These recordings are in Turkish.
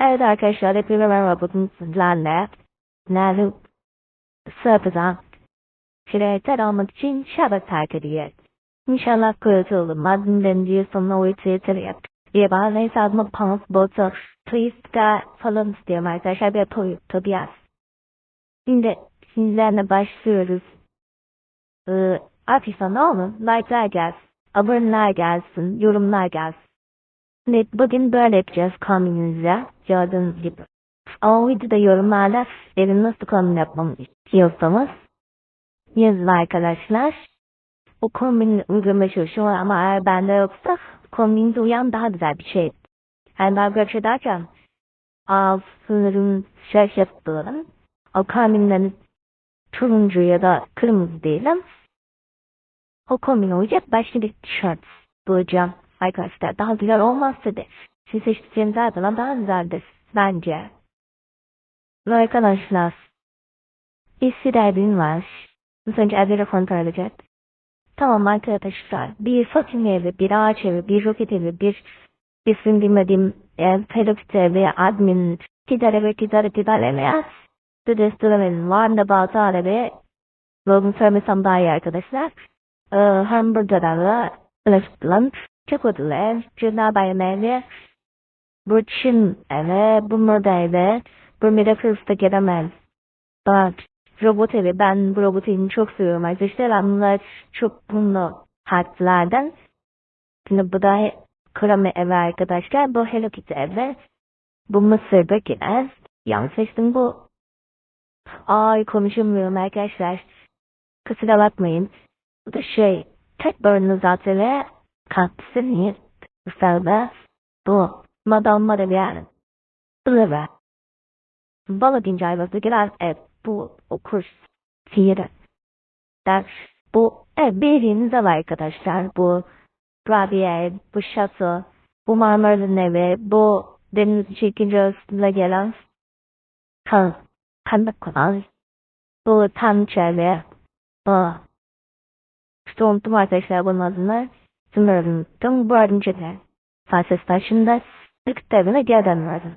Evet arkadaşlar hepinize merhaba. Bugün sizlerle nerede sırpıdan şirayetler almak için şabak terk ediyoruz. İnşallah kurtulur. Madden diye sonuna uyutu yetiriyor. Diye bana hesabıma pans botu twist'ga falan istiyorum arkadaşlar. Bir yapayım tabi yaz. Şimdi sizlerle başlıyoruz. Ee, Afisa ne olur? Like'lar gelsin. Aboneler gelsin. Yorumlar gelsin. Evet, bugün böyle yapacağız kombinimize. Gördüğünüz gibi. Ama videoda yorumlarda benim nasıl kombin yapmamı istiyorsanız yazın arkadaşlar. O kombin uygulamaya çalışıyorum ama eğer bende yoksa kombinize uyan daha güzel bir şey. Yani ben böyle şey derken az sınırın yapıyorum. O kombinlerin turuncu ya da kırmızı değilim. O kombine uyacak başka bir tişört bulacağım arkadaşlar. Daha güzel olmazsa da siz seçtiğiniz zaten daha güzeldir bence. Ve arkadaşlar bir derdin var. Az önce evlere kontrol edecek. Tamam arkadaşlar. Bir Fatim evi, bir ağaç evi, bir roket evi, bir isim bilmediğim ev, pedofit evi, admin, tidar evi, tidar, tidar evi. Dedestremin var da bazı evi. Bunu söylemesem daha iyi arkadaşlar. Ee, hamburgerler, restaurant, çikolatalar, cırna bayrağı, burçin evi, bu moda evi, bu mirafırsta gelemez. Bak, robot evi, ben bu robot çok seviyorum arkadaşlar. Bunlar çok bunlu harflerden. Şimdi bu da kremi evi arkadaşlar. Bu Hello Kitty evi. Bu Mısır'daki ev. Yanlış seçtim bu. Ay konuşamıyorum arkadaşlar. Kusura bakmayın. Bu da şey, tek bölümü zaten ve katkısını Selbe bu Madame Madeleine. Blıve. Balı deyince ayvası girer ev bu okur sihiri. Ders bu ev bildiğiniz ev arkadaşlar. Bu Rabia, bu şato, bu Marmara'nın evi, bu deniz çekince üstüne gelen kan, kanlık kanal, bu tanrıça evi, bu işte unuttum arkadaşlar bunun adını. Felsefe taşında ilk devine geri dönüyorum.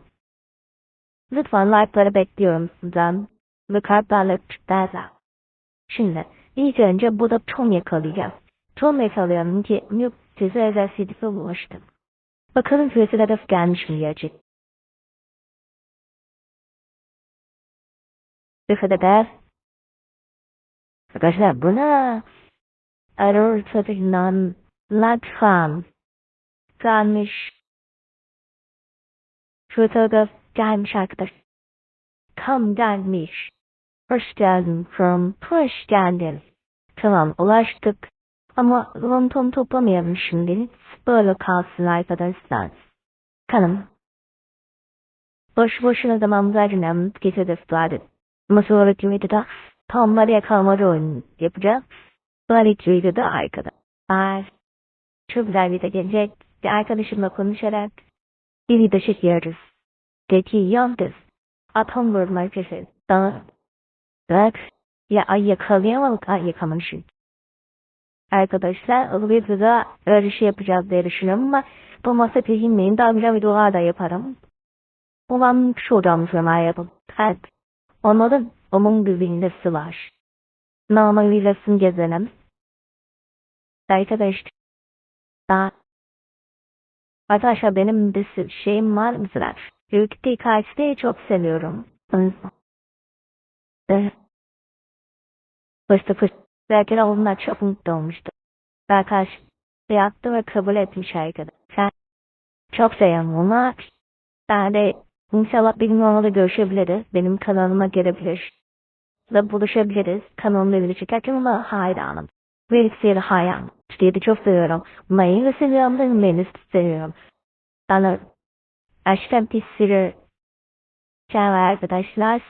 Lütfen like'ları bekliyorum sizden. Kalplerle derler. Şimdi ilk önce burada Tom yakalayacağım. Tom yakalayalım ki Nuke size CD'si ulaştım. Bakalım süresi hedef gelmiş mi gerçek? Bir hedef. Arkadaşlar bu ne? Error tarafından lütfen gelmiş. Da gelmiş arkadaş. Tam gelmiş. Hoş geldin from hoş geldin. Tamam ulaştık. Ama ronton toplamayalım şimdi. Böyle kalsın arkadaşlar. Kanım. Boş boşuna zaman verdim. Gece defterdi. Ama sonraki videoda tam var yakalmaca oyun yapacağız. Böylece videoda arkada. Çok güzel video gelecek. Bir arkadaşımla konuşarak bir video çekiyoruz. Dedi yalnız. Atom vurma arkadaşlar. Daha bak ya ay yakalayamadık ay yakalamışım. Arkadaşlar o videoda öyle şey yapacağız diye düşünüyorum ama bu masa peşinmeyin daha güzel videolar da yaparım. Ulan şu odamı yapalım. Evet. Onların onun bir villası var. Normal villasını gezelim. Arkadaşlar daha Arkadaşlar benim bir şeyim var mesela. Ülke hikayesini çok seviyorum. Fıstı fıstı. Belki onlar çok mutlu olmuştu. Arkadaş yaptı ve kabul etmiş arkadaşlar. Çok seviyorum onu. Ben de inşallah bir gün onunla görüşebiliriz. Benim kanalıma gelebilir. Ve buluşabiliriz. Kanalımda video çekerken ona hayranım. Ve ikisiyle hayranım. İşte çok seviyorum. Mayı da seviyorum. Ben beni seviyorum. Bana aşkım bir sürü şey var arkadaşlar.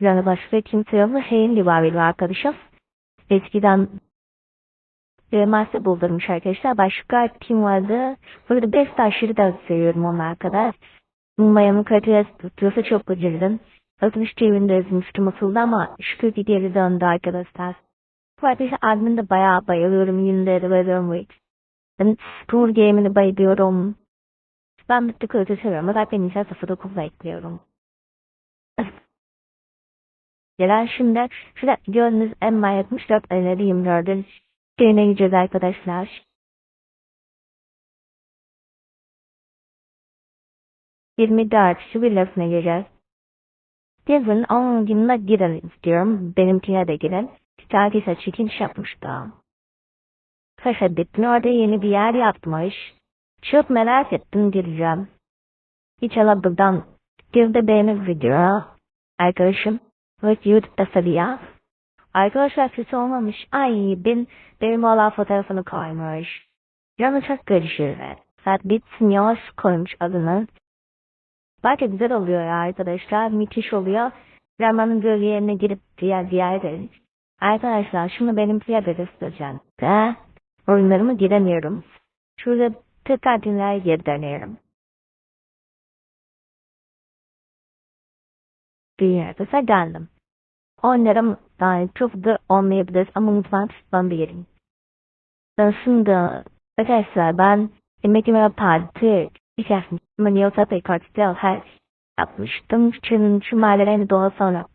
Yani başka kimse yok mu? Masa buldurmuş arkadaşlar. Başka kim vardı? Burada beş taşları da seviyorum onlar kadar. Mayamın kalitesi tutuyorsa çok beceririm. Altmış çevirinde yazmıştım asıldı ama şükür ki geri döndü arkadaşlar. Arkadaşlar adminde bayağı bayılıyorum. De bayılıyorum. Ben Tour Game'ini bayılıyorum. Ben mutlu kılıcı seviyorum. Zaten inşaat 09 bekliyorum. Gelen şimdi şurada gördüğünüz Emma 74 elleri 24'ün şeyine gideceğiz arkadaşlar. 24 şu villasına gireceğiz. Yazın onun gününe girelim istiyorum. Benimkine de girin. Sadece çekiliş yapmış da. Kaşadettin orada yeni bir yer yapmış. Çok merak ettim gireceğim. Buradan bir de beğenir video. Arkadaşım. Ve YouTube'da seviyor. Arkadaşlar sesi olmamış. Ay ben benim olan fotoğrafını koymuş. Canı çok karışır. Saat bitmiyor koymuş adını. Bence güzel oluyor ya arkadaşlar. Müthiş oluyor. Zamanın gölgelerine girip diğer diğer. Arkadaşlar şimdi benim fiyatı göstereceğim. Ve oyunlarımı giremiyorum. Şurada tekrar dünyaya geri dönüyorum. Bir yerde geldim. Onlarım yani çok da olmayabilir ama mutfağın tutmam bir yerim. Şimdi arkadaşlar ben emekime parti içerisinde Maniosa Pekard'da her yapmıştım. Çünkü şu mahallelerini doğa sonra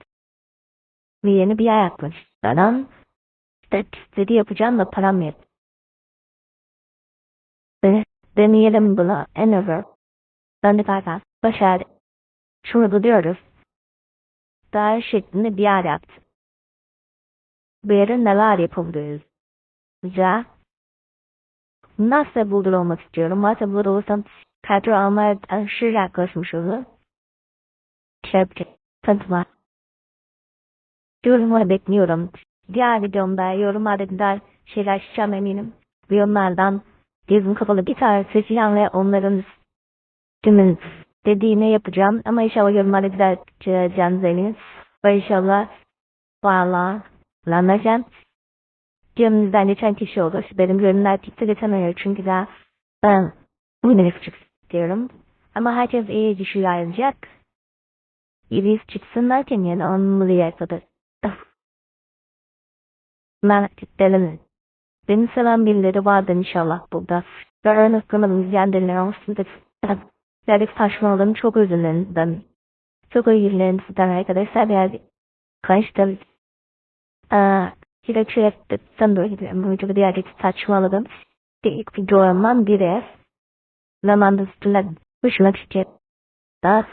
ve yeni bir yer yapmış. Ben işte istedi yapacağım da param yok. Ve deneyelim bunu en over. Ben de galiba başardık. Şunu diyoruz. Daha şeklinde bir yer yaptım. Bu yere neler yapabiliriz? Güzel. Nasıl buldur olmak istiyorum. Nasıl buldur olursam kadro almaya aşırı yaklaşmış olur. Şöyle tanıtma. Yorumları bekliyorum. Diğer videomda yorumlarda güzel şeyler eminim. Yorumlardan gözüm kapalı bir tane seçeceğim ve onların tümün dediğini yapacağım. Ama inşallah güzel çıkacağınız eminim. Ve inşallah valla anlayacağım. Cemimizden geçen kişi olur. Benim yorumlar tikte geçemiyor çünkü daha ben bu ne istiyorum. Ama herkes iyi düşüyor ayrılacak. İyi çıksın derken yani kitlerim. Beni seven birileri vardır inşallah burada. Ben ıskamadım izleyenlerine olsun da saçmaladığım çok özür çok özür dilerim sizden arkadaşlar. Yani karıştım. Eee Sürekli sen böyle gidiyorum. Bu videoda diğer saçmaladım. İlk videolarımdan biri. Zamanda üstüne hoşuma gidecek. Da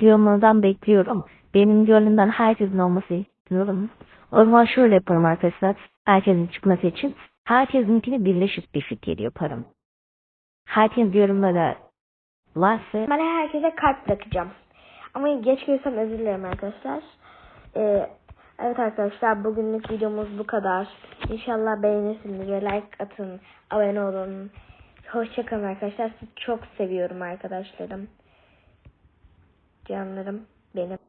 yorumlardan bekliyorum. Benim yorumdan herkesin olması istiyorum. O zaman şöyle yaparım arkadaşlar. Herkesin çıkması için. Herkesinkini birleşik bir fikir yaparım. Herkes yorumlara varsa Ben herkese kalp bırakacağım. Ama geç görsem özür dilerim arkadaşlar. Ee, evet arkadaşlar bugünlük videomuz bu kadar. İnşallah beğenirsiniz like atın, abone olun. Hoşçakalın arkadaşlar. Sizi çok seviyorum arkadaşlarım. Canlarım benim.